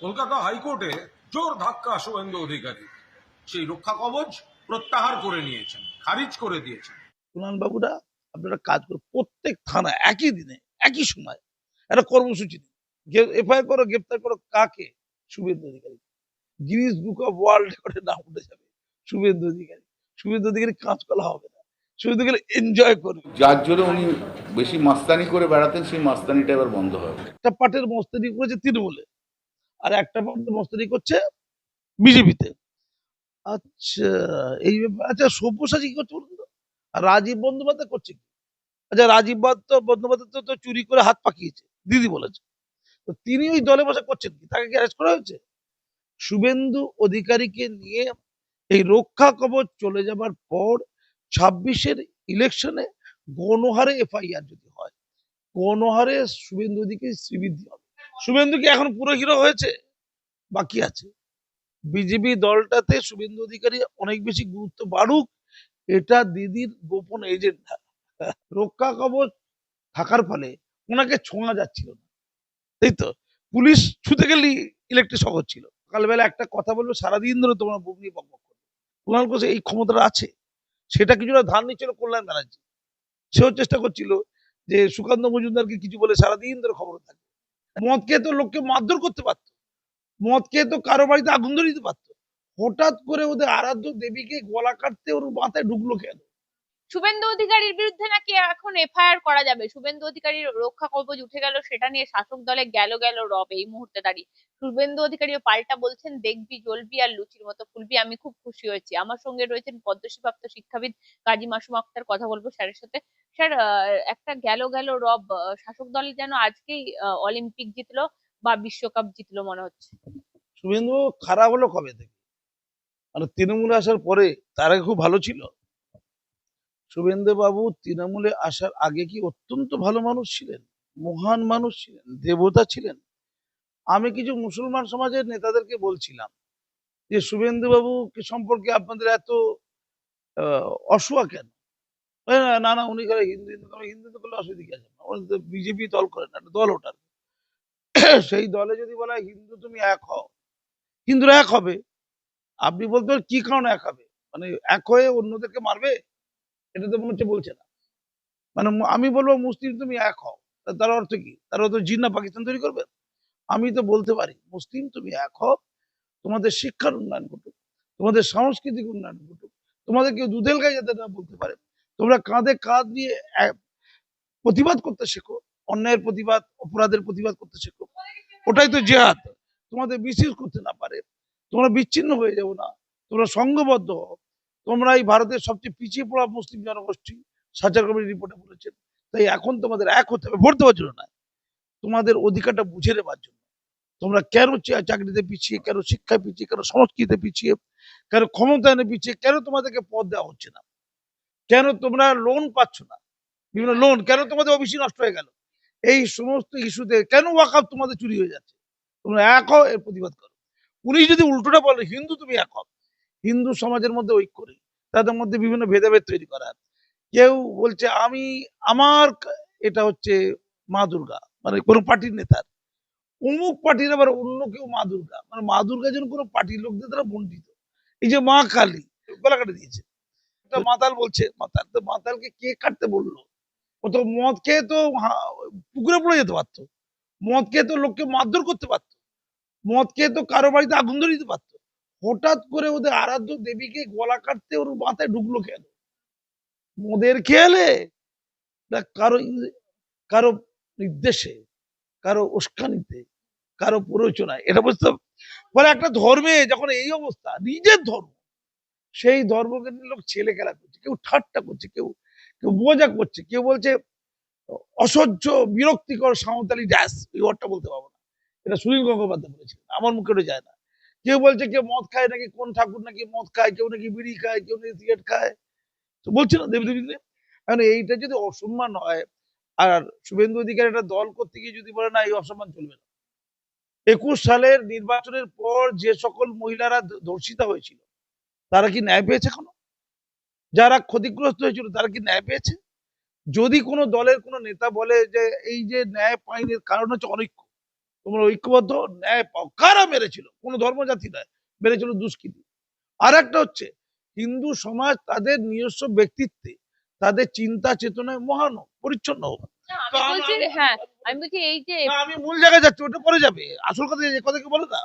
কলকাতা হাইকোর্টে জোর ধাক্কা শুভেন্দু অধিকারী। সেই রক্ষা কবচ প্রত্যাহার করে নিয়েছেন খারিজ করে দিয়েছেন। বাবুরা আপনারা কাজ করুন। প্রত্যেক থানা একই দিনে একই সময় একটা কর্মসূচি দিন এফআইআর করো গ্রেপ্তার করো কাকে? Suvendu Adhikari. Guinness book of world রেকর্ডের নাম উঠে যাবে শুভেন্দু অধিকারী। শুভেন্দু অধিকারী কাঁচকলা হবে না। শুভেন্দু অধিকারী এনজয় করবে যার জন্য উনি বেশি মাস্তানি করে বেড়াতেন সেই মাস্তানিটা এবার বন্ধ হবে। একটা পার্টের মস্তানি করেছে তৃণমূলে। আর একটা পার্টের মস্তানি করছে বিজেপিতে। আচ্ছা এই ব্যাপার আচ্ছা সব্যসাচী কি করছে আর রাজীব বন্দ্যোপাধ্যায় করছে কি? আচ্ছা রাজীব বন্দ্যোপাধ্যায় তো চুরি করে হাত পাকিয়েছে, দিদি বলেছে। তো তিনি ওই দলে বসে করছেন কি? তাকে কি অ্যারেস্ট করা হয়েছে? শুভেন্দু অধিকারীকে নিয়ে এই রক্ষা কবচ চলে যাবার পর ছাব্বিশের ইলেকশনে গণহারে এফআইআর যদি হয়, গণহারে শুভেন্দু অধিকারী শ্রীবৃদ্ধি হবে। শুভেন্দু কি এখন পুরো হিরো হয়েছে? বাকি আছে। বিজেপি দলটাতে শুভেন্দু অধিকারী অনেক বেশি গুরুত্ব বাড়ুক, এটা দিদির গোপন এজেন্ডা রক্ষা কবচ থাকার ফলে ওনাকে ছোঁয়া যাচ্ছিল না। তাই তো? পুলিশ ছুতে গেলেই ইলেকট্রিক সহজ ছিল সকালবেলা একটা কথা বলবে, সারাদিন ধরে তোমার বুক নিয়ে বক বক করবে। কুণাল ঘোষ এই ক্ষমতাটা আছে। সেটা কিছুটা ধার নিচ্ছিল কল্যাণ ব্যানার্জি। সেও চেষ্টা করছিল যে সুকান্ত মজুমদারকে কিছু বলে সারাদিন ধরে খবর থাকবে। মদ খেয়ে তো লোককে মারধর করতে পারতো। মদ খেয়ে তো কারও বাড়িতে আগুন ধরে দিতে পারতো। হঠাৎ করে ওদের আরাধ্য দেবীকে গলা কাটতে ওর মাথায় ঢুকলো কেন? শুভেন্দু অধিকারীর বিরুদ্ধে নাকি এখন এফআইআর করা যাবে? শুভেন্দু অধিকারীর রক্ষা কবচ উঠে গেল, সেটা নিয়ে শাসক দলে গেল গেল রব এই মুহূর্তে দাঁড়িয়ে। শুভেন্দু অধিকারী পাল্টা বলছেন, দেখবি, জ্বলবি আর লুচির মতো ফুলবি, আমি খুব খুশি হয়েছি। আমার সঙ্গে রয়েছেন পদ্মশ্রীপ্রাপ্ত শিক্ষাবিদ কাজী মাসুম আক্তার, কথা বলব স্যারের সাথে। স্যার একটা গেল গেল রব শাসক দল যেন আজকেই অলিম্পিক জিতলো বা বিশ্বকাপ জিতলো মনে হচ্ছে। শুভেন্দু খারাপ হলো কবে থেকে? মানে তৃণমূলে আসার পরে তার খুব ভালো ছিল? শুভেন্দু বাবু তৃণমূলে আসার আগে কি অত্যন্ত ভালো মানুষ ছিলেন? মহান মানুষ ছিলেন? দেবতা ছিলেন? আমি কিছু মুসলমান সমাজের নেতাদেরকে বলছিলাম যে শুভেন্দু বাবু সম্পর্কে আপনাদের এত অসুয়া কেন? না, না না উনি করে হিন্দু হিন্দু করে হিন্দু করলে অসুবিধা কি আছে? বিজেপি দল করেন একটা দল ওটার। সেই দলে যদি বলা হিন্দু তুমি এক হও হিন্দুরা এক হবে। আপনি বলতে পারেন কি কারণে এক হবে? মানে এক হয়ে অন্যদেরকে মারবে? এটা তো মনে হচ্ছে বলছে না। মানে আমি বলব মুসলিম তুমি এক হও। তার অর্থ কি? তার অর্থ জিন্না পাকিস্তান তৈরি করবে? আমি তো বলতে পারি মুসলিম তুমি এক হও তোমাদের শিক্ষার উন্নয়ন ঘটুক তোমাদের সাংস্কৃতিক উন্নয়ন ঘটুক তোমাদের কেউ দুধেল গায়ে যাতে না বলতে পারে। তোমরা কাঁধে কাঁধ দিয়ে প্রতিবাদ করতে শেখো। অন্যায়ের প্রতিবাদ, অপরাধের প্রতিবাদ করতে শেখো। ওটাই তো জেহাদ। তোমাদের বিশেষ করতে না পারে। তোমরা বিচ্ছিন্ন হয়ে যাব না। তোমরা সংঘবদ্ধ হও। তোমরা এই ভারতের সবচেয়ে পিছিয়ে পড়া মুসলিম জনগোষ্ঠী সাচার কমিটি রিপোর্টে বলেছেন। তাই এখন তোমাদের এক হতে হবে, ভোট দেওয়ার জন্য না তোমাদের অধিকারটা বুঝে নেবার জন্য। তোমরা কেন চাকরিতে পিছিয়ে, কেন শিক্ষায় পিছিয়ে, কেন সংস্কৃতিতে পিছিয়ে, কেন ক্ষমতায়নে পিছিয়ে, কেন তোমাদেরকে পদ দেওয়া হচ্ছে না? কেন তোমরা লোন পাচ্ছ না? বিভিন্ন লোন কেন তোমাদের ওবিসি নষ্ট হয়ে গেল? এই সমস্ত ইস্যুতে কেন ওয়াকাপ তোমাদের চুরি হয়ে যাচ্ছে? তোমরা এক হও, এর প্রতিবাদ করো। উনি যদি উল্টোটা বলে, হিন্দু তুমি এক হও। হিন্দু সমাজের মধ্যে ঐক্য নেই। তাদের মধ্যে বিভিন্ন ভেদাভেদ তৈরি করা কেউ বলছে, আমি, আমার এটা হচ্ছে মা দুর্গা মানে কোনো পার্টির নেতার। অমুক পার্টির আবার অন্য কেউ মা দুর্গা। মানে মা দুর্গা যেন কোনো পার্টির লোকদের দ্বারা বন্টিত এই যে মা কালী গলা কাটে দিয়েছে। একটা মাতাল বলছে, মাতাল তো মাতালকে কে কাটতে বলল? ও তো মদ খেয়ে তো পুকুরে পড়ে যেতে পারতো। মদ খেয়ে তো লোককে মারধর করতে পারতো। মদ খেয়ে তো কারও বাড়িতে আগুন ধরে দিতে পারতো। হঠাৎ করে ওদের আরাধ্য দেবীকে গলা কাটতে ওর মাথায় ঢুকলো কেন? মদের খেয়ালে? কারও কারও নির্দেশে? কারও উস্কানিতে? কারও প্ররোচনায়? এটা বুঝতে। ফলে একটা ধর্মে যখন এই অবস্থা, নিজের ধর্ম সেই ধর্মকে নিয়ে লোক ছেলে খেলা করছে, কেউ ঠাট্টা করছে, কেউ কেউ মজা করছে, কেউ বলছে, অসহ্য, বিরক্তিকর, সাঁওতালি ড্যাস, এই ওয়ার্ডটা বলতে পারব না। এটা সুনীল গঙ্গোপাধ্যায় বলেছিলেন, আমার মুখে ওটা যায় না। কেউ বলছে কেউ মদ খায় নাকি, কোন ঠাকুর নাকি মদ খায়, কেউ নাকি বিড়ি খায়, কেউ নাকি সিগারেট খায়। তো বলছে না দেবী দেবী কারণ এইটা যদি অসম্মান হয়, আর শুভেন্দু অধিকারী একটা দল করতে গিয়ে যদি বলে, না, এই অসম্মান চলবে না। একুশ সালের নির্বাচনের পর যে সকল মহিলারা ধর্ষিতা হয়েছিল তারা কি ন্যায় পেয়েছে এখনও যারা ক্ষতিগ্রস্ত হয়েছিল তারা কি ন্যায় পেয়েছে? যদি কোনো দলের কোনো নেতা বলে যে এই যে ন্যায় পাইনি কারণ হচ্ছে অনৈক্য তোমরা ঐক্যবদ্ধ ন্যায় পাও। কারা মেরেছিল? কোন ধর্মজাতি নয় মেরেছিল দুষ্কৃতি। আর একটা হচ্ছে হিন্দু সমাজ তাদের নিজস্ব ব্যক্তিত্বে তাদের চিন্তা চেতনায় মহান পরিচ্ছন্ন হোক। আমি বলছি হ্যাঁ আমি বলছি এই যে আমি মূল জায়গায় যাচ্ছি ওটা পরে যাবে। আসল কথা কথা কি বলে না।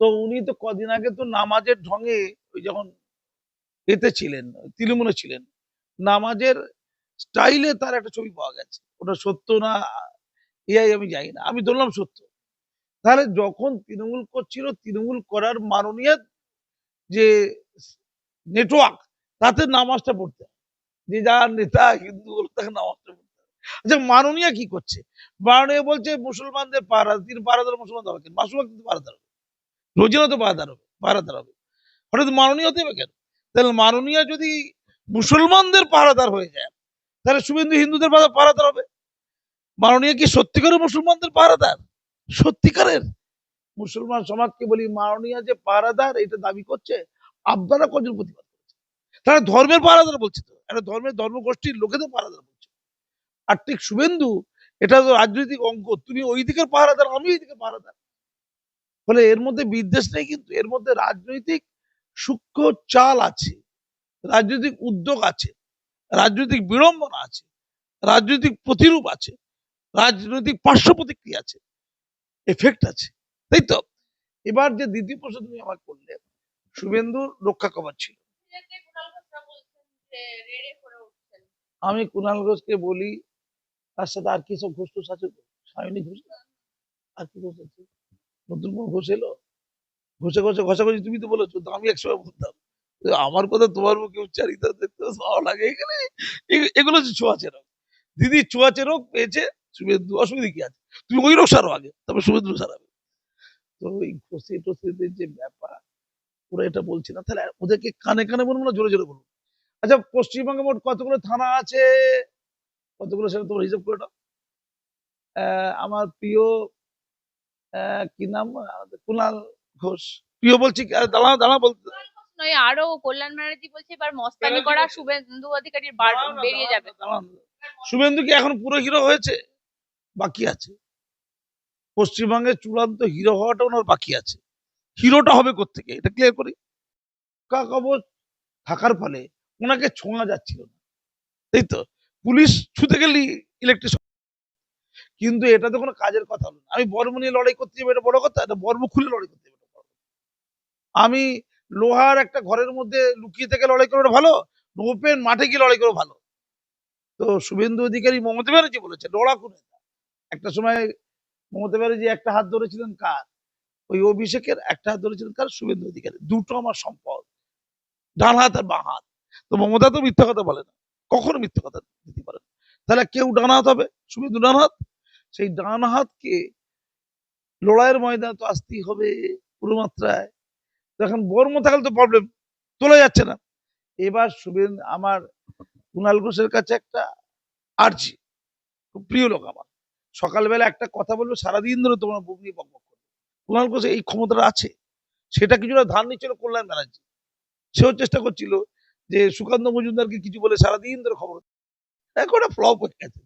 তো উনি তো কদিন আগে তো নামাজের ঢঙে ওই যখন এতে ছিলেন, তৃণমূলে ছিলেন, নামাজের স্টাইলে তার একটা ছবি পাওয়া গেছে। ওটা সত্য না এআই আমি জানি না, আমি ধরলাম সত্য। তাহলে যখন তৃণমূল করছিল, তৃণমূল করার মাননীয় যে নেটওয়ার্ক, তাতে নামাজটা পড়তে। যে যার নেতা হিন্দু বলে তাকে নামাজটা পড়তে। আচ্ছা মাননীয় কি করছে? মাননীয় বলছে, মুসলমানদের পাহারা তিনি পাহারাদার মুসলমান কেন? মাসুমা কিন্তু পাহারাদার রোজিনা তো পাহারাদার হবে পাহারাদার হবে হঠাৎ মাননীয় হতে হবে কেন? তাহলে মাননীয় যদি মুসলমানদের পাহারাদার হয়ে যায়, তাহলে শুভেন্দু হিন্দুদের পাহারা- পাহারাদার হবে। মাননীয় কি সত্যিকারের মুসলমানদের পাহারাদার? সত্যিকারের। মুসলমান সমাজকে বলি, মাননীয় যে পাহারাদার এটা দাবি করছে, আপনারা কজন প্রতিবাদ করছে তারা ধর্মের পাহারাদার বলছে তো। একটা ধর্মের ধর্মগোষ্ঠীর লোকেদের পাহারাদার বলছে। আর ঠিক শুভেন্দু, এটা তো রাজনৈতিক অঙ্ক তুমি ওই দিকের পাহারাদার, আমি ওই দিকের পাহারাদার। ফলে এর মধ্যে বিদ্বেষ নেই কিন্তু এর মধ্যে রাজনৈতিক সূক্ষ্ম চাল আছে রাজনৈতিক উদ্যোগ আছে রাজনৈতিক বিড়ম্বনা আছে রাজনৈতিক প্রতিরূপ আছে রাজনৈতিক পার্শ্ব প্রতিক্রিয়া আছে এফেক্ট আছে তাই তো? এবার যে দ্বিতীয় প্রশ্ন তুমি আমার করলে শুভেন্দুর রক্ষা কবচ ছিল। আমি কুণাল ঘোষকে বলি তার সাথে আর কি সব ঘোষ আছে? সায়নী ঘোষ আর কি ঘোষ আছে? নতুন কোন ঘোষ এলো। ঘষে ঘষে ঘষাঘষি, তুমি তো বলেছ আমি একসময় বলতাম আমার কথা তোমার মুখে উচ্চারিত দেখতে ভালো লাগে এখানে। এগুলো হচ্ছে ছোঁয়াচে রোগ দিদি ছোঁয়াচে রোগ পেয়েছে, শুভেন্দু, অসুবিধা কি আছে? তুমি ওই রোগ সারো আগে তবে শুভেন্দু সারাবে। তো ওই ঘষে টসেদের যে ব্যাপার, ওরা এটা বলছে না, তাহলে ওদেরকে কানে কানে বলব না, জোরে জোরে বলব? আচ্ছা পশ্চিমবঙ্গে মোট কতগুলো থানা আছে? কতগুলো সেটা তোমার হিসাব করে আমার প্রিয় কি নাম? কুনাল ঘোষ। প্রিয় বলছি দাঁড়া দাঁড়া বলতে নয় আরও কল্যাণ ব্যানার্জি বলছে এবার মস্তানি করা শুভেন্দু অধিকারীর বেরিয়ে যাবে। শুভেন্দু কি এখন পুরো হিরো হয়েছে? বাকি আছে। পশ্চিমবঙ্গের চূড়ান্ত হিরো হওয়াটা ওনার বাকি আছে। হিরোটা হবে কোথেকে এটা ক্লিয়ার করি? কা কবচ থাকার ফলে ওনাকে ছোঁয়া যাচ্ছিল না। তাই তো? পুলিশ ছুতে গেলি ইলেকট্রিক কিন্তু এটা তো কোনো কাজের কথা হলো না আমি বর্ম নিয়ে লড়াই করতে যাব, এটা বড় কথা, এটা বর্ম খুলে লড়াই করতে যাব। আমি লোহার একটা ঘরের মধ্যে লুকিয়ে থেকে লড়াই করে ভালো ওপেন মাঠে গিয়ে লড়াই করে ভালো। তো শুভেন্দু অধিকারী মমতা ব্যানার্জি বলেছে লড়াকু নেতা একটা সময় মমতা ব্যানার্জি একটা হাত ধরেছিলেন কার? ওই অভিষেকের একটা হাত ধরেছিলেন কার? শুভেন্দু অধিকারী দুটো আমার সম্পদ, ডান হাত আর বাঁ হাত। তো মমতা তো মিথ্যা কথা বলে না, কখনো মিথ্যা কথা দিতে পারে তাহলে কেউ ডান হাত হবে? শুভেন্দু ডান হাত? সেই ডান হাতকে লড়াইয়ের ময়দানে তো আসতেই হবে পুরো মাত্রায় এখন বর্ম থাকলে তো প্রবলেম তোলা যাচ্ছে না। এবার শুভেন্দু আমার কুণাল ঘোষের কাছে একটা আর্জি খুব প্রিয় লোক আমার। সকালবেলা একটা কথা বলবে, সারাদিন ধরে তোমরা বুক নিয়ে বকবক করবে। কুণাল ঘোষ এই ক্ষমতাটা আছে। সেটা কিছুটা ধার নিচ্ছিল কল্যাণ ব্যানার্জি। সেও চেষ্টা করছিল যে সুকান্ত মজুমদারকে কিছু বলে সারাদিন ধরে খবর এখন ফ্লপ হয়ে গেছে।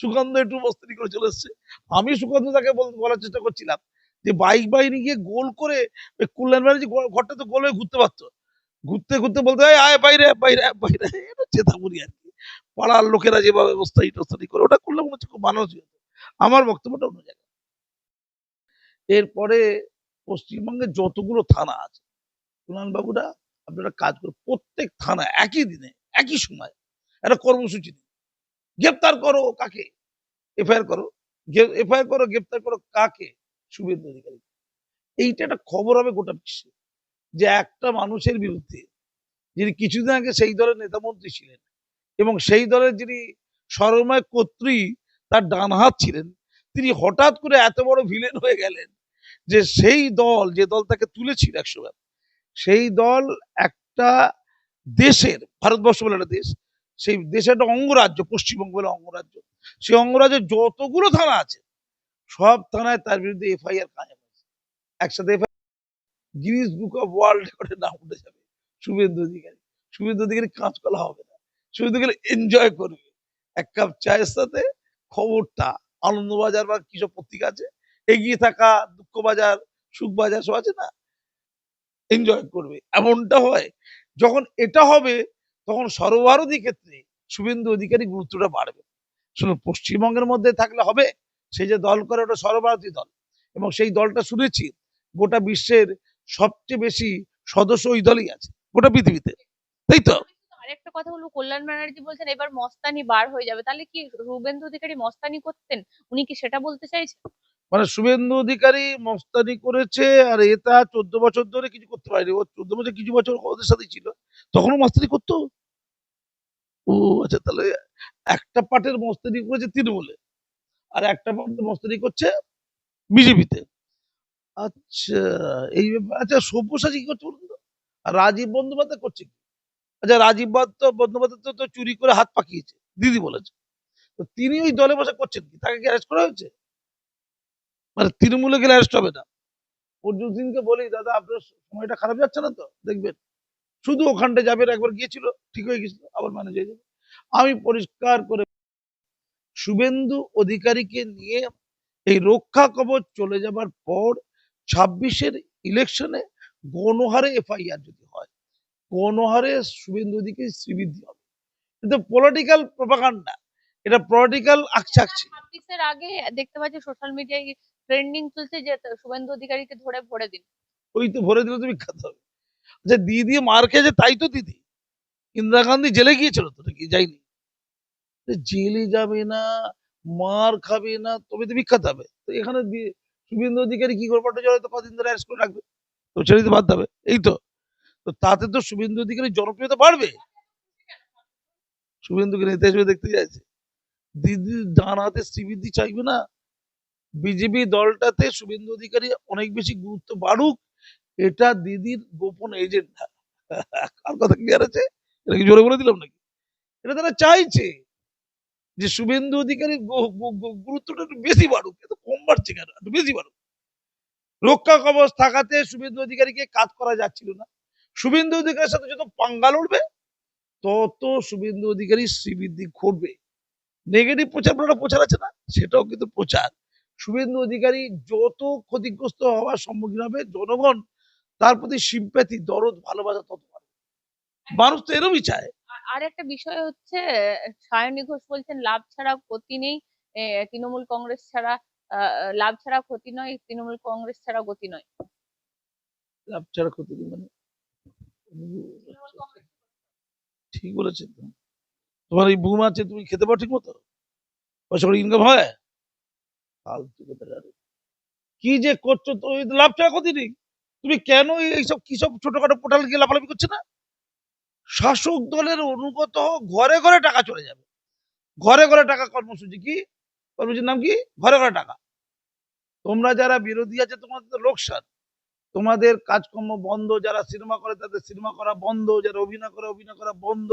সুকান্ত একটু মস্তি করে চলে এসছে। আমি সুকান্ত তাকে বলার চেষ্টা করছিলাম যে বাইক বাহিনী গিয়ে গোল করে কল্যাণ ব্যানার্জি ঘরটা তো গোল হয়ে ঘুরতে পারতো। ঘুরতে ঘুরতে বলতে হয়, আয় বাইরে বাইরে বাইরে, আয়।" এটা চেতাবুরি আর কি। পাড়ার লোকেরা যেভাবে অবস্থায় টস্তানি করে, ওটা করলে মনে হচ্ছে খুব মানসিক আমার বক্তব্যটা অন্য জায়গায়। এরপরে পশ্চিমবঙ্গে যতগুলো থানা আছে বাবুরা আপনারা কাজ করুন প্রত্যেক থানা একই দিনে, একই সময় একটা কর্মসূচি দিন গ্রেপ্তার করো কাকে? এফআইআর করো। এফআইআর করো, গ্রেপ্তার করো কাকে? শুভেন্দু অধিকারী। এইটা একটা খবর হবে গোটা বিশ্বে যে একটা মানুষের বিরুদ্ধে যিনি কিছুদিন আগে সেই দলের নেতামন্ত্রী ছিলেন এবং সেই দলের যিনি সরময় কর্ত্রী, তার ডান হাত ছিলেন, তিনি হঠাৎ করে এত বড় ভিলেন হয়ে গেলেন যে সেই দল, যে দল তাকে তুলেছিল একসময় সেই দল একটা দেশের, ভারতবর্ষ বলে একটা দেশ সেই দেশের একটা অঙ্গরাজ্য, পশ্চিমবঙ্গ বলে অঙ্গরাজ্য। সেই অঙ্গরাজ্যের যতগুলো থানা আছে, সব থানায় তার বিরুদ্ধে এফআইআর কায়েম হয়েছে। একসাথে FIR Guinness book of world রেকর্ডের নাম উঠে যাবে, শুভেন্দু অধিকারী। শুভেন্দু অধিকারী কাঁচকলা হবে না। শুভেন্দু অধিকারী এনজয় করবে। এক কাপ চায়ের সাথে খবরটা, আনন্দবাজার বা কিসব পত্রিকা আছে, এগিয়ে থাকা দুঃখ বাজার সুখ বাজার সব আছে না? এনজয় করবে। এমনটা হয়, যখন এটা হবে তখন সর্বভারতীয় ক্ষেত্রে শুভেন্দু অধিকারী গুরুত্বটা বাড়বে। শুধু পশ্চিমবঙ্গের মধ্যে থাকলে হবে, সেই যে দল করে ওটা সর্বভারতীয় দল। এবং সেই দলটা শুনেছি, গোটা বিশ্বের সবচেয়ে বেশি সদস্য ওই দলই আছে, গোটা পৃথিবীতে। তাই তো? আরেকটা কথা বলব কল্যাণ ব্যানার্জি বলছেন, এবার মস্তানি বার হয়ে যাবে। তাহলে কি শুভেন্দু অধিকারী মস্তানি করতেন? উনি কি সেটা বলতে চাইছেন? মানে শুভেন্দু অধিকারী মস্তানি করেছে আর এটা চোদ্দ বছর ধরে কিছু করতে পারেনি। ও চোদ্দ বছর, কিছু বছর ওদের সাথে ছিল। তখনও মস্তানি করতো? ও আচ্ছা তাহলে একটা পার্টের মস্তানি করেছে তৃণমূলে আর একটা পার্টের মস্তানি করছে বিজেপিতে। আচ্ছা এই ব্যাপার আচ্ছা সব্যসাচী কি করছে আর রাজীব বন্দ্যোপাধ্যায় করছে কি? আচ্ছা রাজীব বন্দ্য- বন্দ্যোপাধ্যায় তো চুরি করে হাত পাকিয়েছে, দিদি বলেছে। তো তিনি ওই দলে বসে করছেন কি? তাকে কি অ্যারেস্ট করা হয়েছে? মানে তৃণমূলে গেলে অ্যারেস্ট হবে না। অর্জুন সিংকে বলি, দাদা, আপনার সময়টা খারাপ যাচ্ছে না তো? দেখবেন। শুধু ওখানটা যাবেন একবার গিয়েছিল, ঠিক হয়ে গেছিল, আবার ম্যানেজ হয়ে যাবে। আমি পরিষ্কার করে শুভেন্দু অধিকারীকে নিয়ে এই রক্ষা কবচ চলে যাবার পর ছাব্বিশের ইলেকশনে গণহারে এফআইআর যদি হয়, গণহারে শুভেন্দু অধিকারী শ্রীবৃদ্ধি হবে। কিন্তু পলিটিক্যাল প্রপাগান্ডা এটা পলিটিক্যাল আকছে আকছে আগে দেখতে পাচ্ছি সোশ্যাল মিডিয়ায় ট্রেন্ডিং চলছে যে শুভেন্দু অধিকারীকে ধরে ভরে দিন। ওই তো ভরে দিলে তুমি খাতে হবে। আচ্ছা দিদি মার খেয়েছে তাই তো দিদি। ইন্দিরা গান্ধী জেলে গিয়েছিল তো, নাকি যাইনি জেলে যাবে না, মার খাবে না, তবে তো বিখ্যাত হবে তো এখানে শুভেন্দু অধিকারী কি করে জড়ায় তো কদিন ধরে অ্যারেস্ট করে রাখবে। তো ছেড়ে দিতে বাধ্য হবে, এই তো। তো তাতে তো শুভেন্দু অধিকারী জনপ্রিয়তা বাড়বে। শুভেন্দুকে নেতা হিসেবে দেখতে চাইছে দিদি ডান হাতে শ্রীবৃদ্ধি চাইবে না। বিজেপি দলটাতে শুভেন্দু অধিকারী অনেক বেশি গুরুত্ব বাড়ুক, এটা দিদির গোপন এজেন্ডা কার কথা ক্লিয়ার আছে? এটা কি জোরে বলে দিলাম নাকি? এটা তারা চাইছে যে শুভেন্দু অধিকারী গু- গু- গু- গুরুত্বটা একটু বেশি বাড়ুক এত কম বাড়ছে কেন? একটু বেশি বাড়ুক। রক্ষা কবচ থাকাতে শুভেন্দু অধিকারীকে কাজ করা যাচ্ছিল না। শুভেন্দু অধিকারীর সাথে যত পাঙ্গা উঠবে তত শুভেন্দু অধিকারী শ্রীবৃদ্ধি ঘটবে। নেগেটিভ প্রচার প্রচার আছে না? সেটাও কিন্তু প্রচার। শুভেন্দু অধিকারী যত ক্ষতিগ্রস্ত হওয়ার সম্মুখীন হবে জনগণ তার প্রতি সিম্প্যাথি দরদ ভালোবাসা তত। মানুষ তো এরমই চায়। আর- একটা বিষয় হচ্ছে সায়নী ঘোষ বলছেন লাভ ছাড়া ক্ষতি নেই তৃণমূল কংগ্রেস ছাড়া লাভ ছাড়া ক্ষতি নয় তৃণমূল কংগ্রেস ছাড়া গতি নয়। লাভ ছাড়া ক্ষতি নেই মানে? ঠিক বলেছেন তোমার এই বুম আছে তুমি খেতে পারো ঠিক মতো পয়সা করে ইনকাম হয়? ফালতু কি যে করছ ক্ষতি নেই? তুমি কেন এইসব কি সব ছোটখাটো পোর্টাল গিয়ে লাফালাফি করছে না? শাসক দলের অনুগত ঘরে ঘরে টাকা চলে যাবে। ঘরে ঘরে টাকা কর্মসূচি কি? কর্মসূচির নাম কি? ঘরে ঘরে টাকা। তোমরা যারা বিরোধী আছে, তোমাদের লোকসান। তোমাদের কাজকর্ম বন্ধ, যারা সিনেমা করে তাদের সিনেমা করা বন্ধ, যারা অভিনয় করে অভিনয় করা বন্ধ,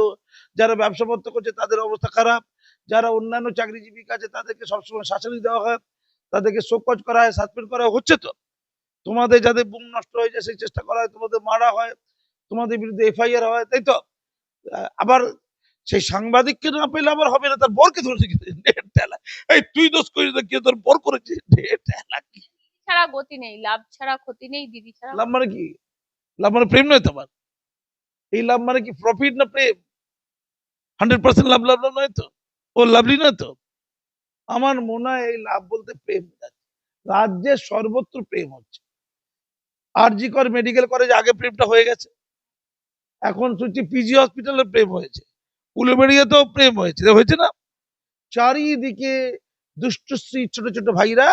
যারা ব্যবসাপত্র করছে তাদের অবস্থা খারাপ। যারা অন্যান্য চাকরিজীবী আছে তাদেরকে সবসময় শাসনই দেওয়া হয়। তাদেরকে শোকজ করা হয় সাসপেন্ড করা হচ্ছে তো। তোমাদের যাদের বুম নষ্ট হয়ে যায় সেই চেষ্টা করা হয় তোমাদের মারা হয় তোমাদের বিরুদ্ধে এফআইআর হয় তাই তো? আবার সেই সাংবাদিককে না পেলে আবার হবে না তার বরকে ধরেছে এই তুই দোষ করিস না কে তোর বর করেছে ছাড়া গতি নেই লাভ ছাড়া ক্ষতি নেই দিদি ছাড়া লাভ মানে কি? লাভ মানে প্রেম নয় তোমার। এই লাভ মানে কি প্রফিট না প্রেম? হান্ড্রেড পার্সেন্ট লাভ লাভ লাভ নয় তো? ও লাভলি নয় তো? আমার মনে হয় এই লাভ বলতে প্রেম। রাজ্যের সর্বত্র প্রেম হচ্ছে। আরজিকর মেডিকেল কলেজ আগে প্রেমটা হয়ে গেছে। এখন শুনছি পিজি হসপিটালে প্রেম হয়েছে। উলুবেড়িয়াতেও প্রেম হয়েছে। হয়েছে না? চারিদিকে দুষ্টশ্রী ছোট ছোট ভাইরা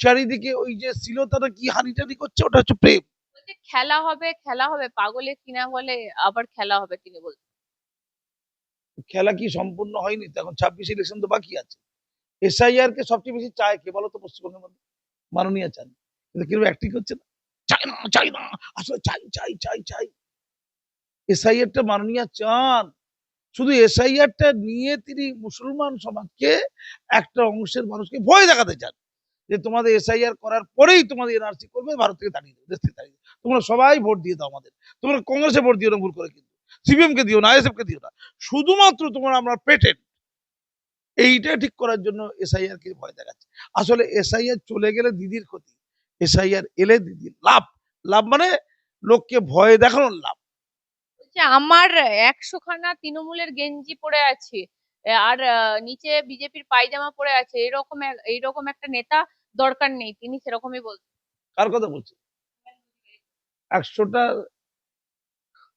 চারিদিকে ওই যে শ্লীলতাটা কি হানিটানি করছে ওটা হচ্ছে প্রেম। খেলা হবে খেলা হবে পাগলে কিনা বলে আবার খেলা হবে তিনি বলছেন খেলা কি সম্পূর্ণ হয়নি? তো এখন ছাব্বিশ ইলেকশন তো বাকি আছে। এসআইআর কে সবচেয়ে বেশি চায় কে? বলো তো পশ্চিমবঙ্গের মধ্যে। মাননীয় চান। কিন্তু কীরকম অ্যাক্টিং করছে না। চাই না চাই না। আসলে চাই চাই চাই চাই। এসআইআর টা মাননীয় চান। শুধু এসআইআর টা নিয়ে তিনি মুসলমান সমাজকে একটা অংশের মানুষকে ভয় দেখাতে চান। যে তোমাদের এসআইআর করার পরেই তোমাদের এনআরসি করবে, ভারত থেকে তাড়িয়ে দেবে, দেশ থেকে দেবে। তোমরা সবাই ভোট দিয়ে দাও আমাদের। তোমরা কংগ্রেসে ভোট দিও না, ভুল করে কিন্তু। সিপিএম কে দিও না, আইএসএফ কে দিও না। শুধুমাত্র তোমরা আমরা পেটেন্ট। এইটা ঠিক করার জন্য এসআইআর কে ভয় দেখাচ্ছে। আসলে এসআইআর চলে গেলে দিদির ক্ষতি। এসআইআর এলে দিদির লাভ। লাভ মানে লোককে ভয় দেখানোর লাভ। আমার একশো খানা তৃণমূলের গেঞ্জি পরে আছে আর নিচে বিজেপির পায়জামা পরে আছে এরকম এইরকম একটা নেতা দরকার নেই তিনি সেরকমই বলছেন কার কথা বলছেন একশোটা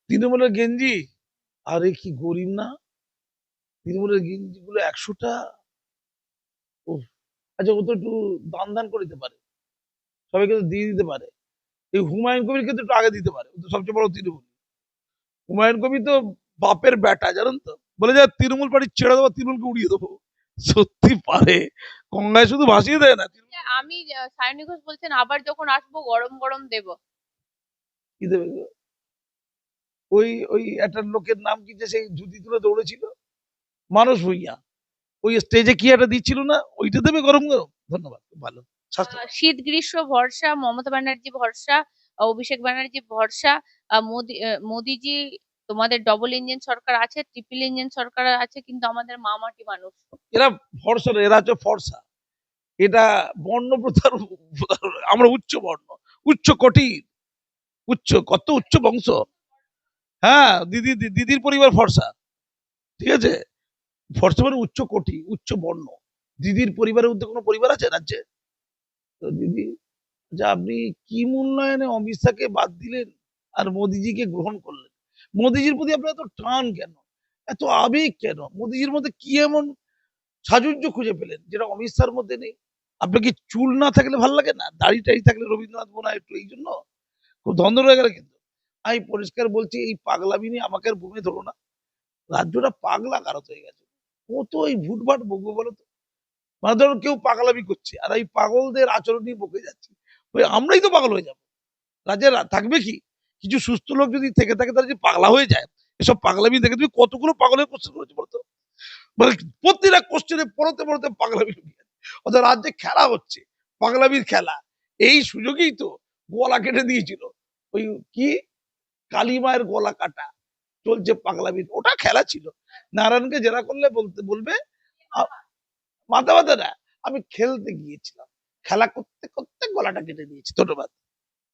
তৃণমূলের গেঞ্জি? আরে কি গরিব না? তৃণমূলের গেঞ্জি গুলো একশোটা আচ্ছা ও তো একটু দান দান করে দিতে পারে সবাইকে তো দিয়ে দিতে পারে। এই হুমায়ুন কবির কিন্তু একটু আগে দিতে পারে ও তো সবচেয়ে বড় তৃণমূল। হুমায়ুন কবির তো বাপের বেটা জানেন তো? বলে যা তৃণমূল পার্টি ছেড়ে দেবো তৃণমূলকে উড়িয়ে দেবো। সত্যি পারে গঙ্গায় শুধু ভাসিয়ে দেয় না আমি আহ, সায়নী ঘোষ বলছেন আবার যখন আসব গরম গরম দেব। কি দেবে ওই ওই একটা লোকের নাম কি যে সেই জুতি তুলে দৌড়েছিল? মানুষ ভুইয়া ওই স্টেজে কি একটা দিচ্ছিল না ওইটা দেবে গরম গরম। ধন্যবাদ ভালো। শীত গ্রীষ্ম ভরসা মমতা ব্যানার্জি ভরসা অভিষেক ব্যানার্জি ভরসা মোদি মোদিজি তোমাদের ডবল ইঞ্জিন সরকার আছে ট্রিপল ইঞ্জিন সরকার আছে কিন্তু আমাদের মামাটি মানুষ। এরা ফর্সা না, এরা হচ্ছে ফর্সা। এটা বর্ণ প্রথার। আমরা উচ্চ বর্ণ উচ্চ কটির উচ্চ কত উচ্চ বংশ। হ্যাঁ দিদি দিদির পরিবার ফর্সা ঠিক আছে? ফর্সা মানে উচ্চ কোটি উচ্চ বর্ণ। দিদির পরিবারের মধ্যে কোনো পরিবার আছে রাজ্যে? তো দিদি যে আপনি কি মূল্যায়নে অমিত শাহকে বাদ দিলেন আর মোদিজিকে গ্রহণ করলেন? মোদিজির প্রতি আপনার এত টান কেন? এত আবেগ কেন? মোদিজির মধ্যে কি এমন সাজুজ্য খুঁজে পেলেন যেটা অমিত শাহর মধ্যে নেই? আপনার কি চুল না থাকলে ভালো লাগে না? দাড়ি টাড়ি থাকলে রবীন্দ্রনাথ মনে একটু এই জন্য? খুব দ্বন্দ্ব হয়ে গেল কিন্তু। আমি পরিষ্কার বলছি, এই পাগলামি নিয়ে আমাকে আর বুমে ধরো না। রাজ্যটা পাগলা কারত হয়ে গেছে। কত এই ভুটভাট বকবো বলো তো? মানে ধরো কেউ পাগলামি করছে, আর এই পাগলদের আচরণ নিয়ে বকে যাচ্ছে। ওই আমরাই তো পাগল হয়ে যাব। রাজ্যে থাকবে কি? কিছু সুস্থ লোক যদি থেকে থাকে তারা যে পাগলা হয়ে যায়, এসব পাগলামি দেখে তুমি কতগুলো পাগলের কোশ্চেন করেছ বলতো মানে প্রতিটা কোশ্চেনে পড়তে পড়তে পাগলামি অর্থাৎ রাজ্যে খেলা হচ্ছে, পাগলামির খেলা। এই সুযোগেই তো গলা কেটে দিয়েছিল। ওই কি? কালী মায়ের গলা কাটা। চলছে পাগলামি ওটা খেলা ছিল। নারায়ণকে জেরা করলে বলতে, বলবে মাথা মাথা না আমি খেলতে গিয়েছিলাম। খেলা করতে করতে গলাটা কেটে দিয়েছি, ধন্যবাদ।